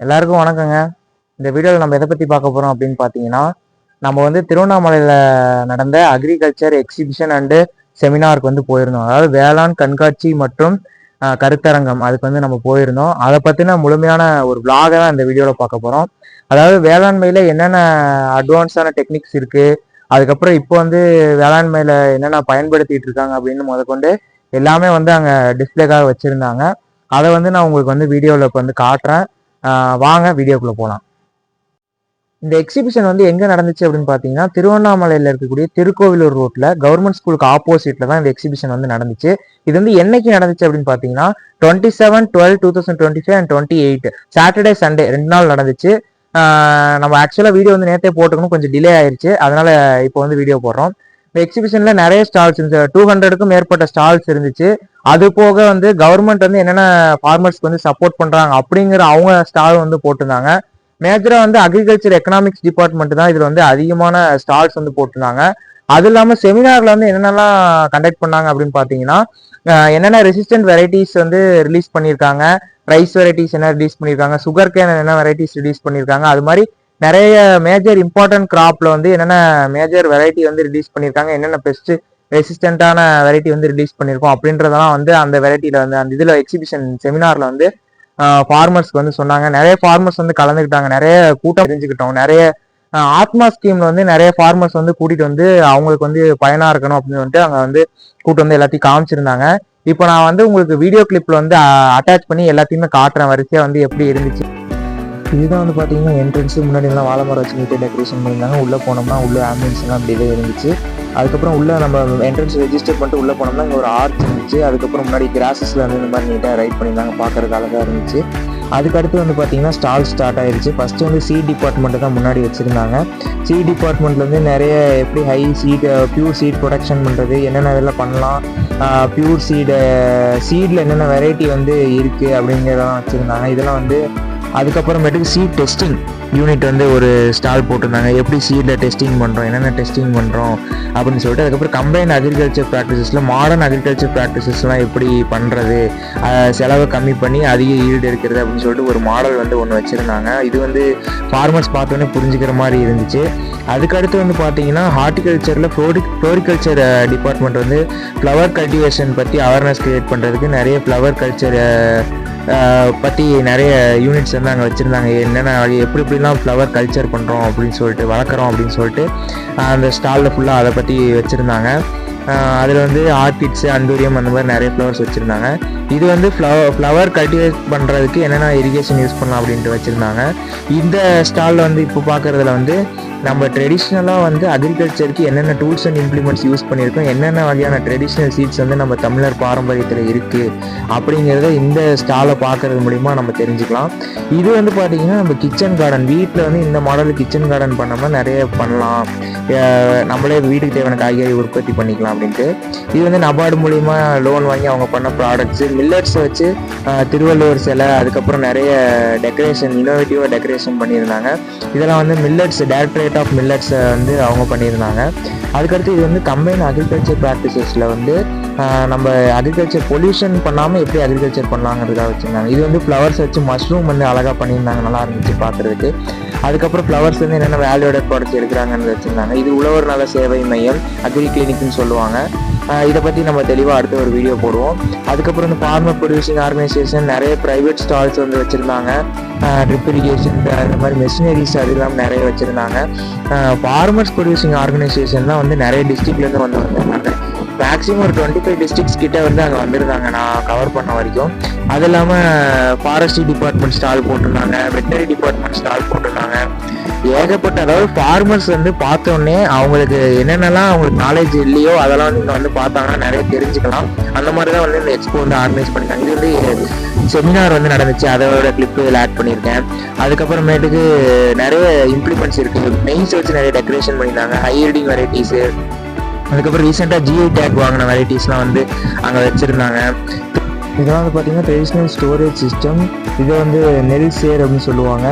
எல்லாருக்கும் வணக்கங்க. இந்த வீடியோவில் நம்ம எதை பற்றி பார்க்க போகிறோம் அப்படின்னு பார்த்தீங்கன்னா நம்ம வந்து திருவண்ணாமலையில் நடந்த அக்ரிகல்ச்சர் எக்ஸிபிஷன் அண்டு செமினாருக்கு வந்து போயிருந்தோம். அதாவது வேளாண் கண்காட்சி மற்றும் கருத்தரங்கம் அதுக்கு வந்து நம்ம போயிருந்தோம். அதை பற்றின முழுமையான ஒரு vlog தான் இந்த வீடியோவில் பார்க்க போகிறோம் அதாவது வேளாண்மையில் என்னென்ன அட்வான்ஸான டெக்னிக்ஸ் இருக்குது அதுக்கப்புறம் இப்போ வந்து வேளாண்மையில் என்னென்ன பயன்படுத்திகிட்டு இருக்காங்க அப்படின்னு முதற்கொண்டு எல்லாமே வந்து அங்கே டிஸ்பிளேக்காக வச்சுருந்தாங்க. அதை வந்து நான் உங்களுக்கு வந்து வீடியோவில் இப்போ வந்து காட்டுறேன். வாங்க வீடியோக்குள்ளே போகலாம் இந்த எக்ஸிபிஷன் வந்து எங்கே நடந்துச்சு அப்படின்னு பார்த்தீங்கன்னா திருவண்ணாமலையில் இருக்கக்கூடிய திருக்கோவிலூர் ரோட்டில் கவர்மெண்ட் ஸ்கூலுக்கு ஆப்போசிட்டில் தான் இந்த எக்ஸிபிஷன் வந்து நடந்துச்சு. இது வந்து என்னைக்கு நடந்துச்சு அப்படின்னு பார்த்தீங்கன்னா twenty seven twelve two thousand twenty five and twenty eight Saturday Sunday ரெண்டு நாள் நடந்துச்சு. நம்ம ஆக்சுவலாக வீடியோ வந்து நேற்றே போட்டுக்கணும் கொஞ்சம் டிலே ஆயிடுச்சு அதனால இப்போ வந்து வீடியோ போடுறோம். இந்த எக்ஸிபிஷன்ல நிறைய ஸ்டால்ஸ் இருந்துச்சு. டூ ஹண்ட்ரடுக்கும் மேற்பட்ட ஸ்டால்ஸ் இருந்துச்சு. அது போக வந்து கவர்மெண்ட் வந்து என்னென்ன ஃபார்மர்ஸ்க்கு வந்து சப்போர்ட் பண்றாங்க அப்படிங்கிற அவங்க ஸ்டால் வந்து போட்டிருந்தாங்க. மேஜரா வந்து அக்ரிகல்ச்சர் எக்கனாமிக்ஸ் டிபார்ட்மெண்ட் தான் இதுல வந்து அதிகமான ஸ்டால்ஸ் வந்து போட்டிருந்தாங்க. அது இல்லாம செமினார்ல வந்து என்னென்னலாம் கண்டக்ட் பண்ணாங்க அப்படின்னு பாத்தீங்கன்னா என்னென்ன ரெசிஸ்டன்ட் வெரைட்டிஸ் வந்து ரிலீஸ் பண்ணியிருக்காங்க ரைஸ் வெரைட்டிஸ் என்ன ரிலீஸ் பண்ணியிருக்காங்க சுகர் கேன் என்ன வெரைட்டிஸ் ரிலீஸ் பண்ணியிருக்காங்க அது மாதிரி நிறைய மேஜர் இம்பார்ட்டன்ட் கிராப்ல வந்து என்னென்ன மேஜர் வெரைட்டி வந்து ரிலீஸ் பண்ணியிருக்காங்க என்னென்ன பெஸ்ட் ரெசிஸ்டண்டான வெரைட்டி வந்து ரிலீஸ் பண்ணியிருக்கோம் அப்படின்றதெல்லாம் வந்து அந்த வெரைட்டியில வந்து அந்த இதில் எக்ஸிபிஷன் செமினார்ல வந்து ஃபார்மர்ஸ்க்கு வந்து சொன்னாங்க. நிறைய ஃபார்மர்ஸ் வந்து கலந்துக்கிட்டாங்க. நிறைய கூட்டம் தெரிஞ்சுக்கிட்டோம். நிறைய ஆத்மா ஸ்கீம்ல வந்து நிறைய ஃபார்மர்ஸ் வந்து கூட்டிட்டு வந்து அவங்களுக்கு வந்து பயனா இருக்கணும் அப்படின்னு வந்துட்டு அங்கே வந்து கூட்டம் வந்து எல்லாத்தையும் காமிச்சிருந்தாங்க. இப்போ நான் வந்து உங்களுக்கு வீடியோ கிளிப்ல வந்து அட்டாச் பண்ணி எல்லாத்தையுமே காட்டுறேன். வரிசையா வந்து எப்படி இருந்துச்சு. இதுதான் வந்து பார்த்தீங்கன்னா என்ட்ரன்ஸு முன்னாடி எல்லாம் வாழை மரம் வச்சு டெக்கரேஷன் பண்ணியிருந்தாங்க. உள்ளே போனோம்னா உள்ள ஆம்புலன்ஸ் அப்படியே இருந்துச்சு. அதுக்கப்புறம் உள்ளே நம்ம என்ட்ரன்ஸ் ரெஜிஸ்டர் பண்ணிட்டு உள்ளே போனோம்னா இங்கே ஒரு ஆர்ச் இருந்துச்சு. அதுக்கப்புறம் முன்னாடி கிராசஸ்ல வந்து இந்த மாதிரி நீட்டாக ரைட் பண்ணியிருந்தாங்க. பார்க்கறதுக்கு அழகாக இருந்துச்சு. அதுக்கடுத்து வந்து பார்த்தீங்கன்னா ஸ்டால் ஸ்டார்ட் ஆயிடுச்சு ஃபஸ்ட்டு வந்து சி டிபார்ட்மெண்ட் தான் முன்னாடி வச்சுருந்தாங்க. சி டிபார்ட்மெண்ட்லேருந்து நிறைய எப்படி high seed pure seed production பண்ணுறது என்னென்ன இதெல்லாம் பண்ணலாம் பியூர் சீடு சீடில் என்னென்ன வெரைட்டி வந்து இருக்குது அப்படிங்கிறதெல்லாம் வச்சுருந்தாங்க. இதெல்லாம் வந்து அதுக்கப்புறமேட்டுக்கு சீட் டெஸ்டிங் யூனிட் வந்து ஒரு ஸ்டால் போட்டிருந்தாங்க. எப்படி சீடில் டெஸ்டிங் பண்ணுறோம் என்னென்ன டெஸ்டிங் பண்ணுறோம் அப்படின்னு சொல்லிட்டு அதுக்கப்புறம் கம்பைன் அக்ரிகல்ச்சர் ப்ராக்டிசஸில் மாடர்ன் அக்ரிகல்ச்சர் ப்ராக்டிசஸ்லாம் எப்படி பண்ணுறது செலவை கம்மி பண்ணி அதிக ஈடு எடுக்கிறது அப்படின்னு சொல்லிட்டு ஒரு மாடல் வந்து ஒன்று வச்சுருந்தாங்க. இது வந்து ஃபார்மர்ஸ் பார்த்தோன்னே புரிஞ்சுக்கிற மாதிரி இருந்துச்சு. அதுக்கடுத்து வந்து பார்த்தீங்கன்னா ஹார்டிகல்ச்சரில் ஃப்ளோரி ஃப்ளோரிகல்ச்சர் டிபார்ட்மெண்ட் வந்து ஃப்ளவர் கல்டிவேஷன் பற்றி அவேர்னஸ் க்ரியேட் பண்ணுறதுக்கு நிறைய ஃப்ளவர் கல்ச்சர் பற்றி நிறைய யூனிட்ஸ் வந்து அங்கே வச்சுருந்தாங்க. என்னென்ன எப்படி எப்படிலாம் ஃப்ளவர் கல்ச்சர் பண்ணுறோம் அப்படின்னு சொல்லிட்டு வளர்க்குறோம் அப்படின்னு சொல்லிட்டு அந்த ஸ்டாலில் ஃபுல்லாக அதை பற்றி வச்சுருந்தாங்க. அதில் வந்து ஆர்கிட்ஸு அந்தூரியம் அந்த மாதிரி நிறைய ஃப்ளவர்ஸ் வச்சுருந்தாங்க. இது வந்து ஃப்ளவர் ஃப்ளவர் கல்டிவேட் பண்ணுறதுக்கு என்னென்ன இரிகேஷன் யூஸ் பண்ணலாம் அப்படின்ட்டு வச்சுருந்தாங்க. இந்த ஸ்டாலில் வந்து இப்போ பார்க்குறதுல வந்து நம்ம ட்ரெடிஷ்னலாக வந்து அக்ரிகல்ச்சருக்கு என்னென்ன டூல்ஸ் அண்ட் இம்ப்ளிமெண்ட்ஸ் யூஸ் பண்ணியிருக்கோம் என்னென்ன வகையான ட்ரெடிஷ்னல் சீட்ஸ் வந்து நம்ம தமிழர் பாரம்பரியத்தில் இருக்குது அப்படிங்கிறத இந்த ஸ்டாலை பார்க்கறது மூலிமா நம்ம தெரிஞ்சுக்கலாம். இது வந்து பார்த்திங்கன்னா நம்ம கிச்சன் கார்டன் வீட்டில் வந்து இந்த மாடல் கிச்சன் கார்டன் பண்ணோம்னா நிறைய பண்ணலாம். நம்மளே வீட்டுக்கு தேவையான காய்கறி உற்பத்தி பண்ணிக்கலாம். அப்படின்ட்டு. இது வந்து நபார்டு மூலிமா லோன் வாங்கி அவங்க பண்ண ப்ராடக்ட்ஸு மில்லட்ஸை வச்சு திருவள்ளுவர் சிலை அதுக்கப்புறம் நிறைய டெக்கரேஷன் இன்னோவேட்டிவாக டெக்கரேஷன் பண்ணியிருந்தாங்க. இதெல்லாம் வந்து மில்லட்ஸ் டேரக்டரேட் ஆஃப் மில்லட்ஸை வந்து அவங்க பண்ணியிருந்தாங்க. அதுக்கடுத்து இது வந்து கம்பைன் அக்ரிகல்ச்சர் ப்ராக்டிசஸில் வந்து நம்ம அக்ரிகல்ச்சர் பொல்யூஷன் பண்ணாமல் எப்படி அக்ரிகல்ச்சர் பண்ணலாங்கிறதுக்காக வச்சுருந்தாங்க. இது வந்து ஃப்ளவர்ஸ் வச்சு மஷ்ரூம் வந்து அழகாக பண்ணியிருந்தாங்க. நல்லா இருந்துச்சு பார்க்குறதுக்கு. அதுக்கப்புறம் ஃப்ளவர்ஸ் வந்து என்னென்ன வேல்யூட ப்ராடக்ட் எடுக்கிறாங்கன்னு வச்சுருந்தாங்க. இது உழவர் நல சேவை மையம் அக்ரி கிளினிக்னு சொல்லுவாங்க. இதை பற்றி நம்ம தெளிவாக அடுத்த ஒரு வீடியோ போடுவோம். அதுக்கப்புறம் இந்த ஃபார்மர் ப்ரொடியூசிங் ஆர்கனைசேஷன் நிறைய ப்ரைவேட் ஸ்டால்ஸ் வந்து வச்சுருந்தாங்க. ட்ரிப் இரிகேஷன் இந்த மாதிரி மெஷினரிஸ் அது இல்லாமல் நிறைய வச்சுருந்தாங்க. ஃபார்மர்ஸ் ப்ரொடியூசிங் ஆர்கனைசேஷன் தான் வந்து நிறைய டிஸ்ட்ரிக்ட்லேருந்து வந்து வந்திருந்தாங்க. மேக்ஸிமம் ஒரு டுவெண்ட்டி ஃபைவ் டிஸ்ட்ரிக்ஸ் கிட்ட வந்து அங்கே வந்திருந்தாங்க. நான் கவர் பண்ண வரைக்கும். அது இல்லாமல் ஃபாரஸ்ட்ரி டிபார்ட்மெண்ட் ஸ்டால் போட்டிருந்தாங்க. வெட்டரி டிபார்ட்மெண்ட் ஸ்டால் போட்டிருந்தாங்க. ஏகப்பட்ட அதாவது ஃபார்மர்ஸ் வந்து பார்த்தோன்னே அவங்களுக்கு என்னென்னலாம் அவங்களுக்கு நாலேஜ் இல்லையோ அதெல்லாம் வந்து இங்கே வந்து பார்த்தாங்கன்னா நிறைய தெரிஞ்சுக்கலாம். அந்த மாதிரி தான் வந்து இந்த எக்ஸ்போ வந்து ஆர்கனைஸ் பண்ணிருக்காங்க இது வந்து செமினார் வந்து நடந்துச்சு. அதோட கிளிப்பு இதில் ஆட் பண்ணியிருக்கேன். அதுக்கப்புறமேட்டுக்கு நிறைய இம்ப்ளிமெண்ட்ஸ் இருக்குது. மெயின்ஸ் வச்சு நிறைய டெக்கரேஷன் பண்ணியிருந்தாங்க. ஹை ஹீல்டிங் வெரைட்டிஸு அதுக்கப்புறம் ரீசெண்டாக ஜிஐ டேக் வாங்கின வெரைட்டிஸ்லாம் வந்து அங்கே வச்சுருந்தாங்க. இதெல்லாம் வந்து பார்த்தீங்கன்னா ட்ரெடிஷ்னல் ஸ்டோரேஜ் சிஸ்டம் இதை வந்து நெல் சேர் அப்படின்னு சொல்லுவாங்க.